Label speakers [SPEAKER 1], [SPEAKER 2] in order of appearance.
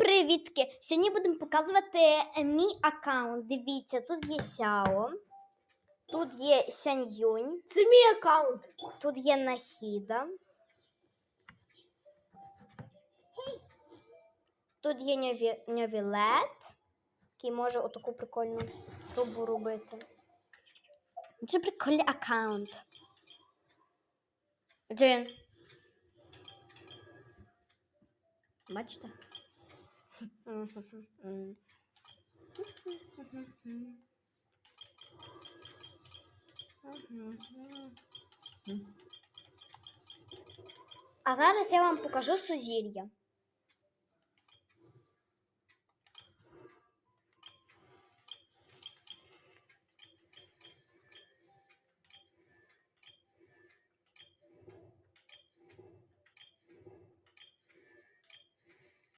[SPEAKER 1] привітки! Сьогодні будемо показувати е, мій аккаунт. Дивіться, тут є Сяо, тут є Сяньюнь,
[SPEAKER 2] Це мій аккаунт.
[SPEAKER 1] тут є Нахіда. Тут є Ньові... Ньовілет, який може отаку прикольну трубу робити. Дуже прикольний аккаунт. Джин. Бачите? А зараз я вам покажу сузір'я.